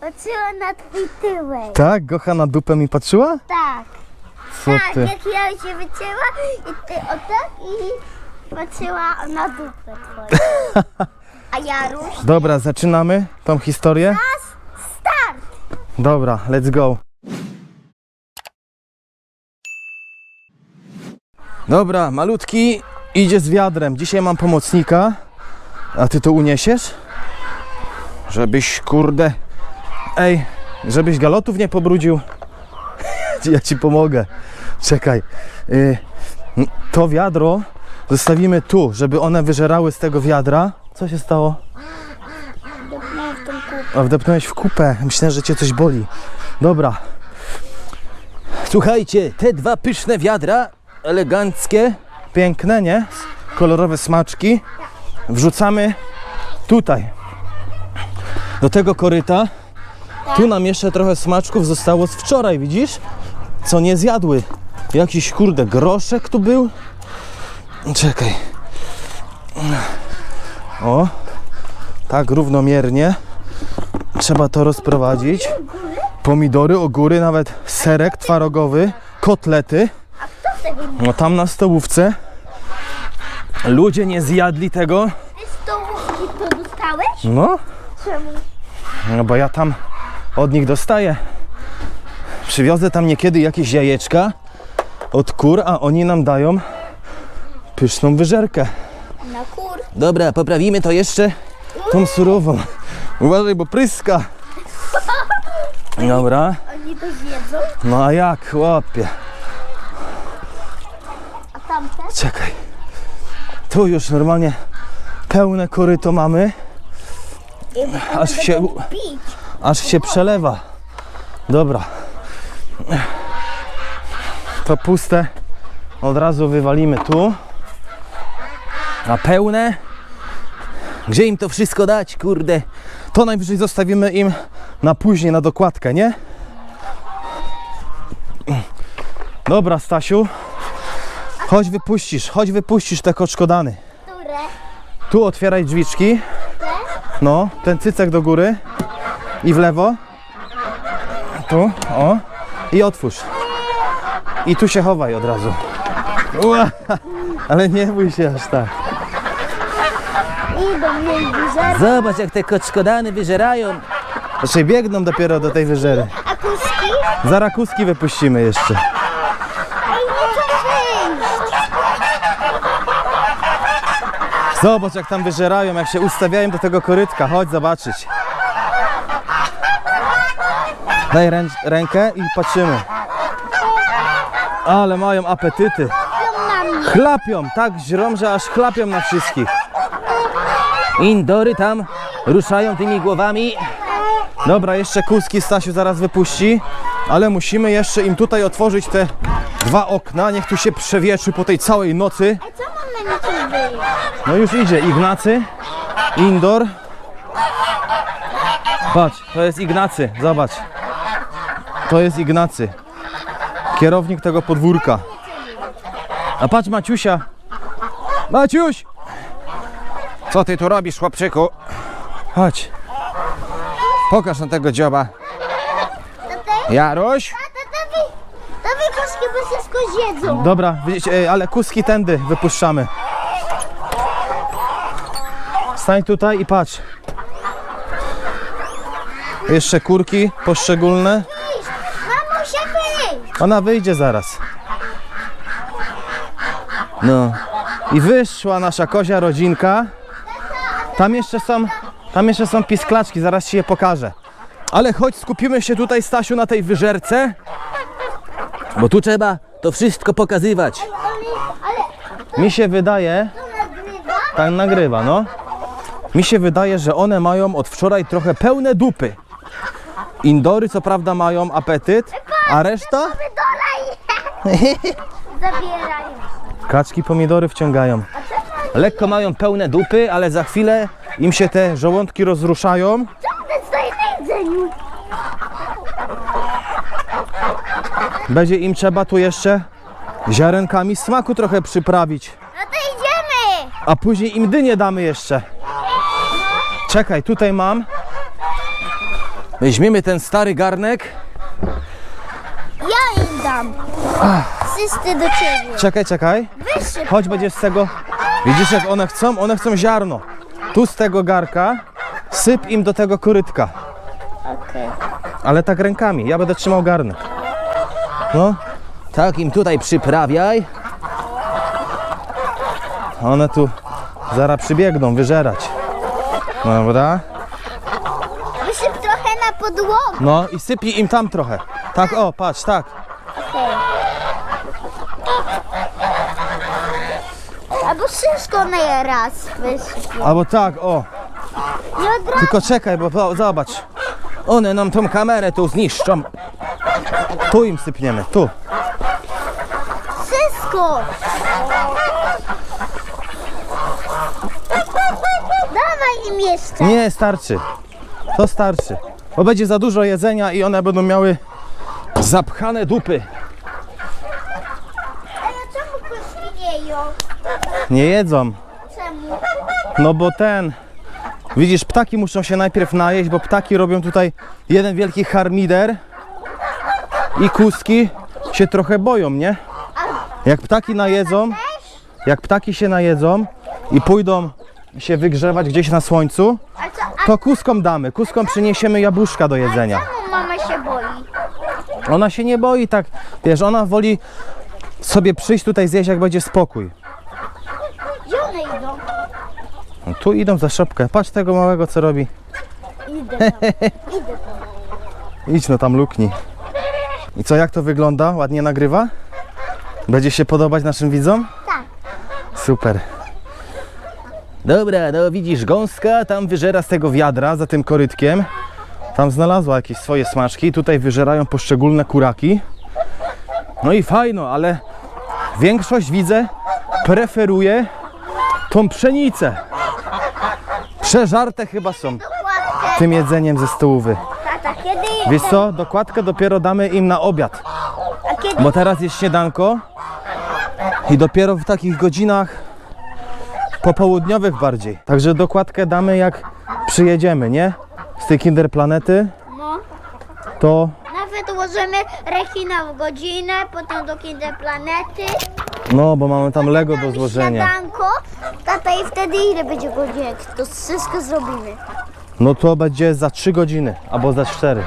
Patrzyła na twój tyłek. Tak? Gocha na dupę mi patrzyła? Tak. Co tak, ty? jak ja się wycięła i ty o tak i patrzyła na dupę twoją. A Jaruś? Dobra, zaczynamy tą historię? Czas, start! Dobra, let's go. Dobra, malutki idzie z wiadrem. Dzisiaj mam pomocnika. A ty to uniesiesz? Żebyś, kurde... Ej, żebyś galotów nie pobrudził. Ja ci pomogę. Czekaj. Y, to wiadro zostawimy tu, żeby one wyżerały z tego wiadra. Co się stało? W. A wdepnąłeś w kupę. Myślę, że cię coś boli. Dobra. Słuchajcie, te dwa pyszne wiadra, eleganckie, piękne, nie? Kolorowe smaczki. Wrzucamy tutaj. Do tego koryta. Tu nam jeszcze trochę smaczków zostało z wczoraj, widzisz? Co nie zjadły. Jakiś kurde groszek tu był. Czekaj. O, tak równomiernie. Trzeba to rozprowadzić. Pomidory, ogóry, nawet serek twarogowy, kotlety. No tam na stołówce. Ludzie nie zjadli tego. Ty stołówki to dostałeś? No, Czemu? no bo ja tam od nich dostaję. Przywiozę tam niekiedy jakieś jajeczka od kur, a oni nam dają pyszną wyżerkę. Na kur. Dobra, poprawimy to jeszcze tą surową. Uważaj, bo pryska. Dobra. Oni to zjedzą, No a jak, chłopie? a tamte? Czekaj. Tu już normalnie pełne koryto mamy, Aż się- pić. Aż się przelewa. Dobra. To puste od razu wywalimy tu. A pełne? Gdzie im to wszystko dać, kurde? To najwyżej zostawimy im na później, na dokładkę, nie? Dobra, Stasiu. Chodź wypuścisz, chodź wypuścisz te koczkodany. Tu otwieraj drzwiczki. No, ten cycek do góry. I w lewo. Tu, o. I otwórz. I tu się chowaj od razu. Ua, ale nie bój się aż tak. Idą jej. Zobacz jak te koczkodany wyżerają. Znaczy biegną dopiero do tej wyżery. A kuski? Zaraz kuski wypuścimy jeszcze. Ej, wyjść. Zobacz jak tam wyżerają, jak się ustawiają do tego korytka. Chodź zobaczyć. Daj ręcz, rękę i patrzymy. Ale mają apetyty. Chlapią, tak żrą, że aż chlapią na wszystkich. Indory tam ruszają tymi głowami. Dobra, jeszcze kuski Stasiu zaraz wypuści, ale musimy jeszcze im tutaj otworzyć te dwa okna. Niech tu się przewietrzy po tej całej nocy. A co mam na niczym wyjść? No już idzie Ignacy, Indor. Patrz, to jest Ignacy, zobacz. To jest Ignacy, kierownik tego podwórka. A patrz Maciusia. Maciuś! Co ty tu robisz, chłopczyku? Chodź. Pokaż na tego dzioba. Jaroś? Wy kuski, bo wszystko zjedzą. Dobra, widzicie, ale kuski tędy wypuszczamy. Stań tutaj i patrz. Jeszcze kurki poszczególne. Ona wyjdzie zaraz. No. I wyszła nasza kozia rodzinka. Tam jeszcze są, tam jeszcze są pisklaczki, zaraz ci je pokażę. Ale chodź, skupimy się tutaj, Stasiu, na tej wyżerce. Bo tu trzeba to wszystko pokazywać. Mi się wydaje, tak nagrywa, no. Mi się wydaje, że one mają od wczoraj trochę pełne dupy. Indory co prawda mają apetyt, a reszta Wydolaj. Zabierają. kaczki pomidory wciągają. Lekko mają pełne dupy, ale za chwilę im się te żołądki rozruszają. Co to stoi na jedzeniu? Będzie im trzeba tu jeszcze ziarenkami smaku trochę przyprawić. No to idziemy. A później im dynię damy jeszcze. Czekaj, tutaj mam. Weźmiemy ten stary garnek. Dam. Wszyscy do ciebie. Czekaj, czekaj. Wyższy. Chodź, będziesz z tego. Widzisz, jak one chcą? One chcą ziarno. Tu z tego garka syp im do tego korytka. Okej. Ale tak rękami. Ja będę trzymał garnek. No. Tak im tutaj przyprawiaj. One tu zaraz przybiegną wyżerać. Dobra. Wysyp trochę na podłogę. No i sypij im tam trochę. Tak, o, patrz, tak. Okej. Wszystko na raz wysyp. Albo tak, o. I od razu. Tylko czekaj, bo bo- zobacz. One nam tą kamerę tu zniszczą. Tu im sypniemy, tu. Wszystko. Dawaj im jeszcze. Nie, starczy. To starczy. Bo będzie za dużo jedzenia i one będą miały zapchane dupy. Ale czemu kości nie jedzą. Czemu? No bo ten. Widzisz, ptaki muszą się najpierw najeść, bo ptaki robią tutaj jeden wielki harmider i kuski się trochę boją, nie? Jak ptaki najedzą, jak ptaki się najedzą i pójdą się wygrzewać gdzieś na słońcu, to kuskom damy. Kuskom przyniesiemy jabłuszka do jedzenia. czemu mama się boi? Ona się nie boi tak, wiesz, ona woli sobie przyjść tutaj zjeść, jak będzie spokój. One idą? No, tu idą za szopkę. Patrz tego małego, co robi. Idę tam. Idę tam. Idź no tam luknij. I co, jak to wygląda? Ładnie nagrywa? Będzie się podobać naszym widzom? Tak. Super. Dobra, no widzisz, gąska tam wyżera z tego wiadra za tym korytkiem. Tam znalazła jakieś swoje smaczki. Tutaj wyżerają poszczególne kuraki. No i fajno, ale większość widzę preferuje tą pszenicę. Przeżarte chyba są tym jedzeniem ze stołówy. Wiesz co, dokładkę dopiero damy im na obiad. Bo teraz jest śniadanko i dopiero w takich godzinach popołudniowych bardziej. Także dokładkę damy jak przyjedziemy, nie? Z tej Kinder Planety No. to Nawet ułożymy rekina w godzinę, potem do Kinder Planety. no, bo mamy tam Lego do złożenia. Śniadanko. Tata, i wtedy ile będzie godzinek? To wszystko zrobimy. No to będzie za 3 godziny albo za 4.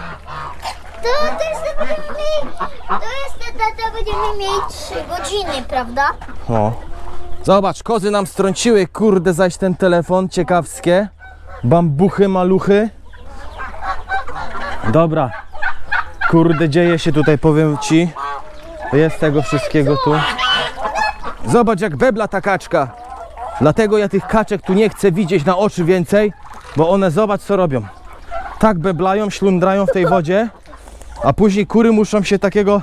To też będziemy mieli, to jest, tata, będziemy mieli 3 godziny, prawda? No. Zobacz, kozy nam strąciły, kurde, zaś ten telefon, ciekawskie. Bambuchy, maluchy. Dobra. Kurde, dzieje się tutaj, powiem ci. Jest tego wszystkiego tu. Zobacz, jak bebla ta kaczka. Dlatego ja tych kaczek tu nie chcę widzieć na oczy więcej, bo one, zobacz, co robią. Tak beblają, ślundrają w tej wodzie, a później kury muszą się takiego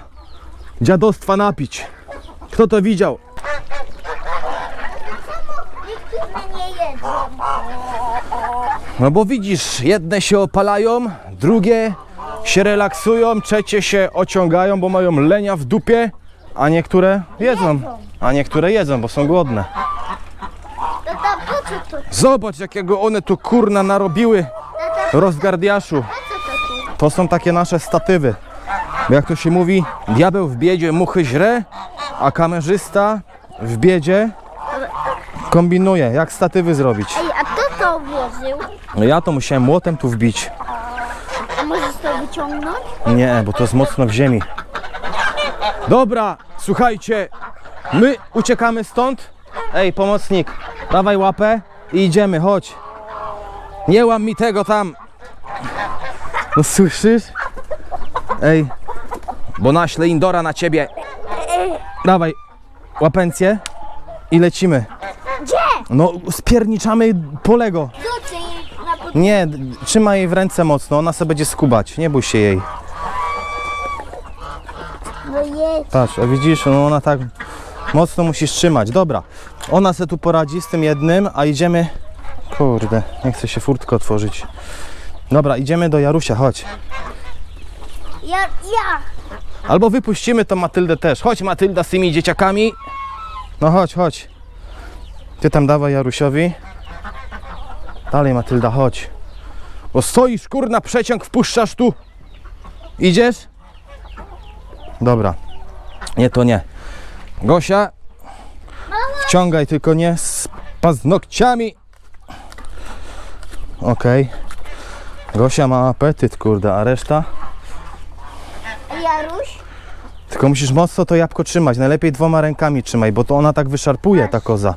dziadostwa napić. Kto to widział? No bo widzisz, jedne się opalają, drugie się relaksują, trzecie się ociągają, bo mają lenia w dupie, a niektóre jedzą. A niektóre jedzą, bo są głodne. Co to? Zobacz, jakiego one tu kurna narobiły rozgardiaszu. to są takie nasze statywy. Jak to się mówi, diabeł w biedzie muchy źre, a kamerzysta w biedzie kombinuje, jak statywy zrobić. Ej, a kto to włożył? No ja to musiałem młotem tu wbić. A możesz to wyciągnąć? Nie, bo to jest mocno w ziemi. Dobra, słuchajcie, my uciekamy stąd. Ej, pomocnik, dawaj łapę i idziemy, chodź. Nie łam mi tego tam. No słyszysz? Ej, bo naślę Indora na ciebie. Dawaj, łapencję i lecimy. Gdzie? No, spierniczamy polego. Rzucę jej na pod... Nie, d- trzymaj jej w ręce mocno, ona sobie będzie skubać, nie bój się jej. No. Patrz, a widzisz, no ona tak mocno musisz trzymać. Dobra, ona se tu poradzi z tym jednym, a idziemy... Kurde, nie chce się furtko otworzyć. Dobra, idziemy do Jarusia, chodź. Ja, ja. Albo wypuścimy tą Matyldę też. Chodź Matylda z tymi dzieciakami. No chodź, chodź. Ty tam dawaj Jarusiowi. Dalej Matylda, chodź. Bo stoisz, kurna, przeciąg wpuszczasz tu. Idziesz? Dobra. Nie, to nie. Gosia, wciągaj, tylko nie z paznokciami. Okej. Gosia ma apetyt, kurde, a reszta? Jaruś? Tylko musisz mocno to jabłko trzymać. Najlepiej dwoma rękami trzymaj, bo to ona tak wyszarpuje, ta koza.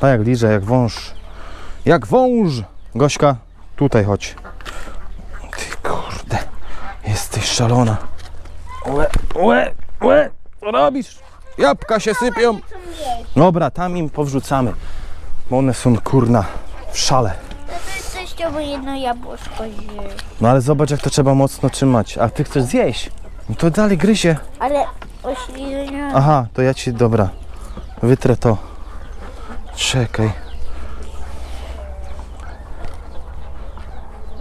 Tak jak liże, jak wąż. Jak wąż! Gośka, tutaj chodź. Ty kurde, jesteś szalona. Łe, łe, łe, co robisz? Jabłka się sypią. Dobra, tam im powrzucamy. Bo one są kurna w szale. Jedno jabłuszko. No ale zobacz jak to trzeba mocno trzymać. A ty chcesz zjeść? No to dalej gryzie. Ale ośliznia... Aha, to ja ci, dobra, wytrę to. Czekaj.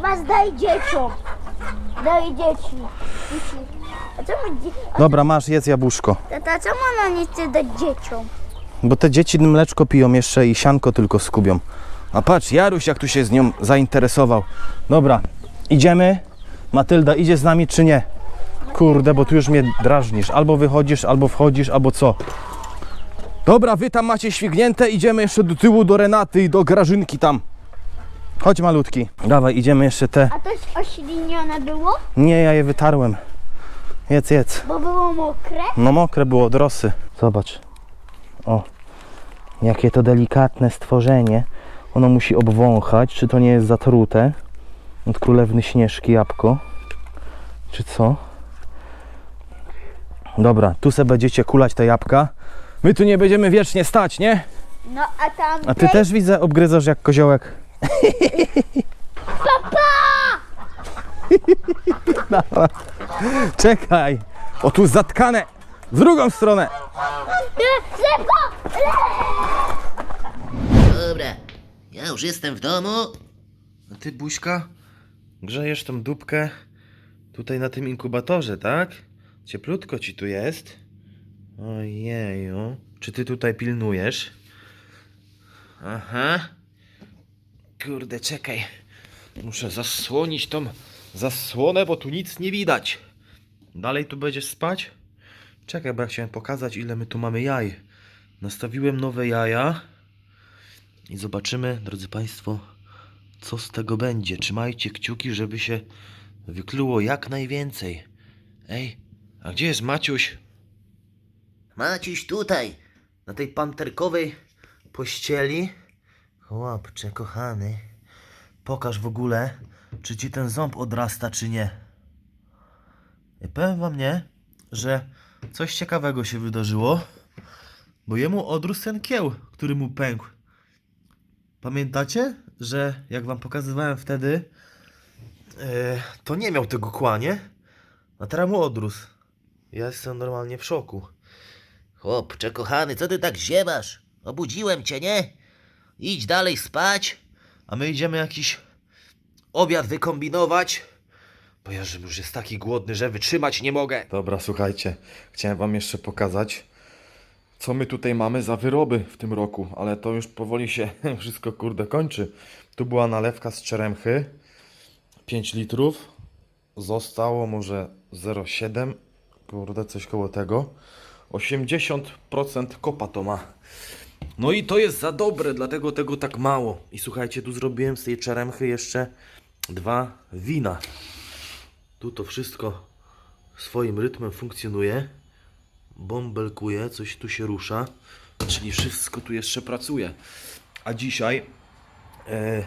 Mas daj dzieciom. Daj dzieci. Dzieci. A czemu dzie... a Dobra, masz, jedz jabłuszko. Tata, czemu ona nie chce dać dzieciom? Bo te dzieci mleczko piją jeszcze i sianko tylko skubią. A patrz, Jaruś jak tu się z nią zainteresował. Dobra, idziemy. Matylda, idzie z nami czy nie? Kurde, bo tu już mnie drażnisz. Albo wychodzisz, albo wchodzisz, albo co? Dobra, wy tam macie śwignięte, idziemy jeszcze do tyłu do Renaty i do Grażynki tam. Chodź malutki. Dawaj, idziemy jeszcze te. A to jest oślinione było? Nie, ja je wytarłem. Jedz, jedz. Bo było mokre? No mokre było od rosy. Zobacz. O. Jakie to delikatne stworzenie. Ono musi obwąchać, czy to nie jest zatrute. Od królewny śnieżki jabłko. Czy co? Dobra, tu se będziecie kulać te jabłka. My tu nie będziemy wiecznie stać, nie? No a tam... A ty też widzę obgryzasz jak koziołek. Papa! Czekaj! O tu zatkane! W drugą stronę! Szybko! Dobra, ja już jestem w domu. A ty, Buźka, grzejesz tą dupkę tutaj na tym inkubatorze, tak? Cieplutko ci tu jest. Ojeju. Czy ty tutaj pilnujesz? Aha. Kurde, czekaj. Muszę zasłonić tą zasłonę, bo tu nic nie widać. Dalej tu będziesz spać? Czekaj, bo ja chciałem pokazać, ile my tu mamy jaj. Nastawiłem nowe jaja. I zobaczymy, drodzy Państwo, co z tego będzie. Trzymajcie kciuki, żeby się wykluło jak najwięcej. Ej, a gdzie jest Maciuś? Maciuś tutaj, Na tej panterkowej pościeli? Chłopcze, kochany, pokaż w ogóle, czy ci ten ząb odrasta, czy nie. Ja powiem wam nie, że coś ciekawego się wydarzyło, bo jemu odrósł ten kieł, który mu pękł. Pamiętacie, że jak wam pokazywałem wtedy, e, to nie miał tego kła, nie? A teraz mu odrósł. Ja jestem normalnie w szoku. chłopcze kochany, co ty tak ziewasz? Obudziłem cię, nie? Idź dalej spać. A my idziemy jakiś obiad wykombinować. Bo ja już jest taki głodny, że wytrzymać nie mogę. Dobra, słuchajcie, chciałem wam jeszcze pokazać, co my tutaj mamy za wyroby w tym roku, ale to już powoli się wszystko kurde kończy. Tu była nalewka z czeremchy, 5 litrów, zostało może 0,7, kurde coś koło tego. 80% kopa to ma. No i to jest za dobre, dlatego tego tak mało. I słuchajcie, tu zrobiłem z tej czeremchy jeszcze dwa wina. Tu to wszystko swoim rytmem funkcjonuje. Bąbelkuje, coś tu się rusza. Czyli wszystko tu jeszcze pracuje. A dzisiaj e,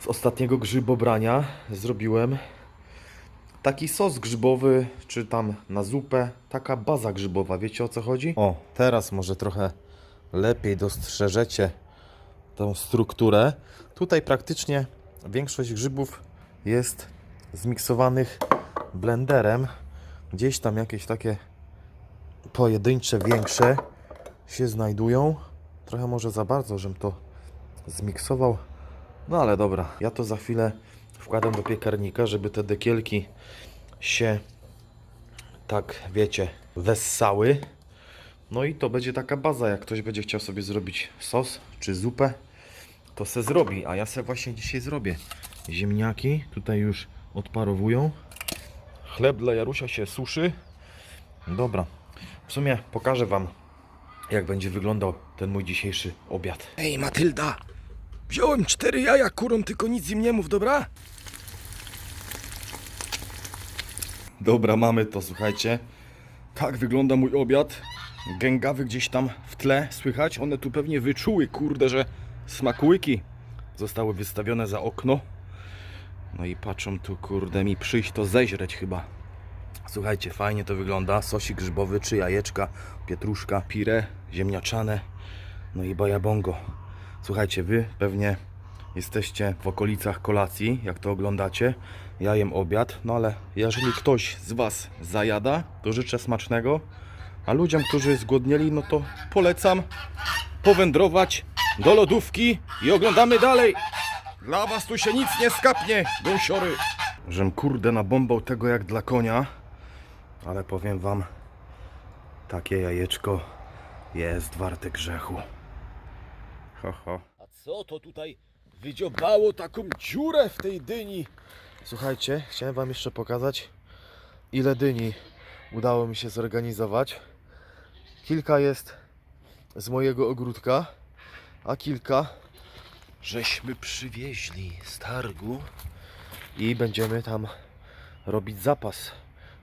z ostatniego grzybobrania zrobiłem taki sos grzybowy, czy tam na zupę, taka baza grzybowa, wiecie o co chodzi? O, teraz może trochę lepiej dostrzeżecie tą strukturę. Tutaj praktycznie większość grzybów jest zmiksowanych blenderem. Gdzieś tam jakieś takie pojedyncze, większe się znajdują. Trochę może za bardzo, żem to zmiksował. No ale dobra, ja to za chwilę wkładam do piekarnika, żeby te dekielki się tak, wiecie, wessały. No i to będzie taka baza, jak ktoś będzie chciał sobie zrobić sos czy zupę, to se zrobi, a ja se właśnie dzisiaj zrobię. Ziemniaki tutaj już odparowują. Chleb dla Jarusia się suszy. Dobra, w sumie pokażę Wam, jak będzie wyglądał ten mój dzisiejszy obiad. Ej, Matylda! Wziąłem cztery jaja kurą, tylko nic im nie mów, dobra? Dobra, mamy to, słuchajcie. Tak wygląda mój obiad. Gęgawy gdzieś tam w tle słychać. One tu pewnie wyczuły, kurde, że smakołyki zostały wystawione za okno. No i patrzą tu, kurde, mi przyjść to zeźreć chyba. Słuchajcie, fajnie to wygląda. Sosik grzybowy, czy jajeczka, pietruszka, pire, ziemniaczane, no i bajabongo. Słuchajcie, wy pewnie jesteście w okolicach kolacji, jak to oglądacie. Ja jem obiad, no ale jeżeli ktoś z Was zajada, to życzę smacznego. A ludziom, którzy zgłodnieli, no to polecam powędrować do lodówki i oglądamy dalej. Dla Was tu się nic nie skapnie, gąsiory. Żem kurde nabombał tego jak dla konia, ale powiem Wam, takie jajeczko jest warte grzechu. Ho, ho. A co to tutaj wydziobało taką dziurę w tej dyni? Słuchajcie, chciałem Wam jeszcze pokazać, ile dyni udało mi się zorganizować. Kilka jest z mojego ogródka, a kilka żeśmy przywieźli z targu i będziemy tam robić zapas.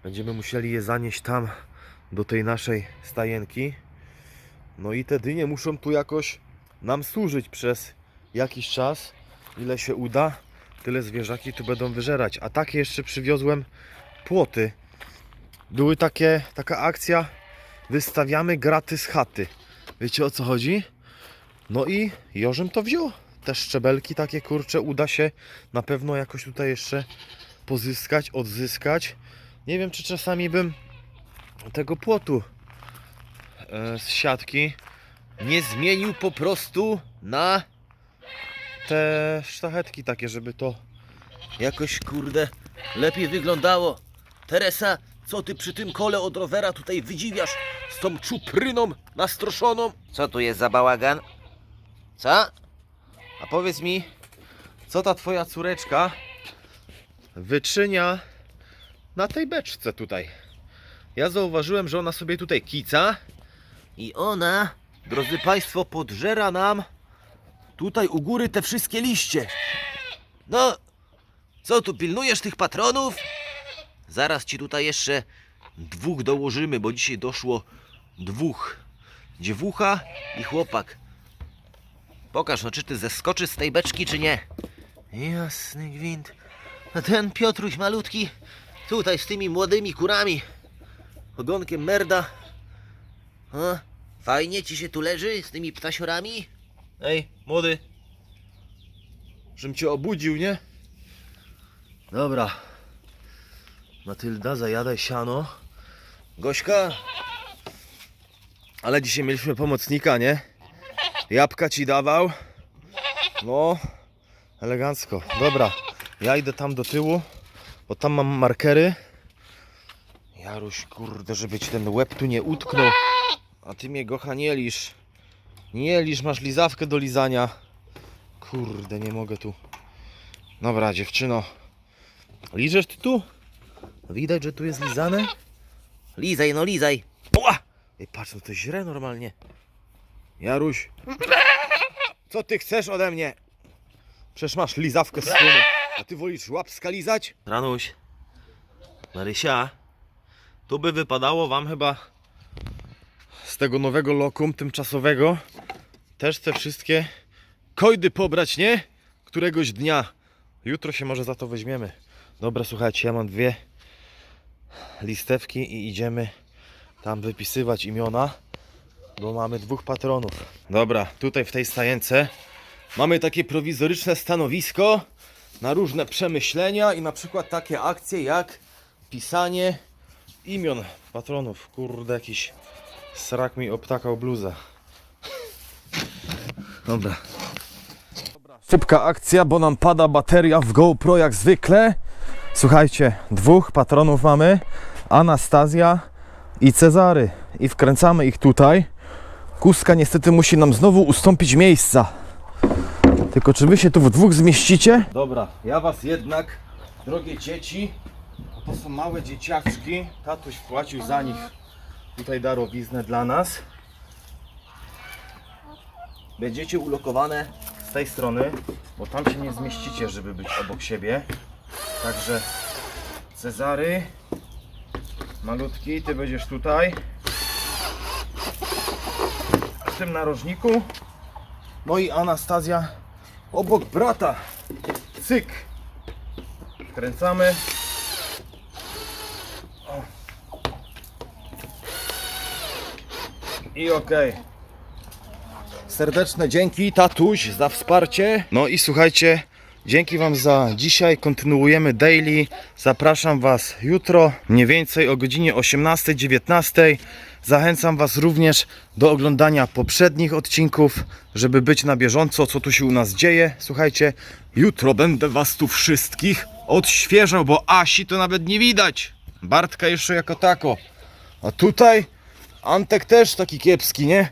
Będziemy musieli je zanieść tam do tej naszej stajenki. No i te dynie muszą tu jakoś nam służyć przez jakiś czas, ile się uda tyle zwierzaki tu będą wyżerać. A takie jeszcze przywiozłem płoty. Były takie, taka akcja, wystawiamy graty z chaty. Wiecie o co chodzi? No i Jorzem to wziął. Te szczebelki takie kurcze uda się na pewno jakoś tutaj jeszcze pozyskać, odzyskać. Nie wiem czy czasami bym tego płotu e, z siatki nie zmienił po prostu na te sztachetki takie, żeby to Jakoś kurde lepiej wyglądało. Teresa, co ty przy tym kole od rowera tutaj wydziwiasz z tą czupryną nastroszoną? Co tu jest za bałagan? Co? A powiedz mi, co ta twoja córeczka wyczynia na tej beczce tutaj? Ja zauważyłem, że ona sobie tutaj kica. I ona, drodzy Państwo, podżera nam tutaj u góry te wszystkie liście. No, co tu pilnujesz tych patronów? Zaraz ci tutaj jeszcze dwóch dołożymy, bo dzisiaj doszło dwóch. Dziewucha i chłopak. Pokaż, no czy ty zeskoczysz z tej beczki, czy nie? Jasny gwint. A ten Piotruś malutki tutaj z tymi młodymi kurami. Ogonkiem merda. A, fajnie ci się tu leży z tymi ptasiorami? Ej, młody. Żebym cię obudził, nie? Dobra. Matylda, zajadaj siano. Gośka, Ale dzisiaj mieliśmy pomocnika, nie? Jabłka ci dawał. No, elegancko. Dobra, ja idę tam do tyłu, bo tam mam markery. Jaruś, kurde, żeby ci ten łeb tu nie utknął. A ty mnie gocha nie lisz. Nie lisz, masz lizawkę do lizania. Kurde, nie mogę tu. Dobra, dziewczyno. Liżesz ty tu? Widać, że tu jest lizane? Lizaj, no lizaj. Ła! Ej, patrz, no to źle normalnie. Jaruś. Co ty chcesz ode mnie? Przecież masz lizawkę z słomy. A ty wolisz łapska lizać? Ranuś, Marysia, Tu by wypadało wam chyba z tego nowego lokum tymczasowego też te wszystkie kojdy pobrać, nie? Któregoś dnia. Jutro się może za to weźmiemy. Dobra, słuchajcie, ja mam dwie listewki i idziemy tam wypisywać imiona, bo mamy dwóch patronów. Dobra, tutaj w tej stajence mamy takie prowizoryczne stanowisko na różne przemyślenia i na przykład takie akcje jak pisanie imion patronów. Kurde, jakiś srak mi obtakał bluzę. Dobra. Szybka akcja, bo nam pada bateria w GoPro jak zwykle. Słuchajcie, dwóch patronów mamy. Anastazja i Cezary. I wkręcamy ich tutaj. Kuska niestety musi nam znowu ustąpić miejsca. Tylko czy wy się tu w dwóch zmieścicie? Dobra, ja was jednak, drogie dzieci, to są małe dzieciaczki. Tatuś płacił za nich tutaj darowiznę dla nas. Będziecie ulokowane z tej strony, bo tam się nie zmieścicie, żeby być obok siebie. Także Cezary, malutki, ty będziesz tutaj. W tym narożniku. No i Anastazja obok brata. Cyk. Wkręcamy. O. I okej. Serdeczne dzięki, tatuś, za wsparcie. No i słuchajcie, dzięki Wam za dzisiaj. Kontynuujemy daily. Zapraszam Was jutro, mniej więcej o godzinie 18-19. Zachęcam Was również do oglądania poprzednich odcinków, żeby być na bieżąco, co tu się u nas dzieje. Słuchajcie, jutro będę Was tu wszystkich odświeżał, bo Asi to nawet nie widać. Bartka jeszcze jako tako. A tutaj Antek też taki kiepski, nie?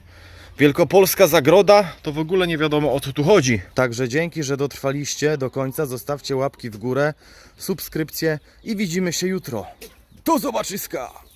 Wielkopolska zagroda, to w ogóle nie wiadomo o co tu chodzi. Także dzięki, że dotrwaliście do końca. Zostawcie łapki w górę, subskrypcję i widzimy się jutro. Do zobaczyska!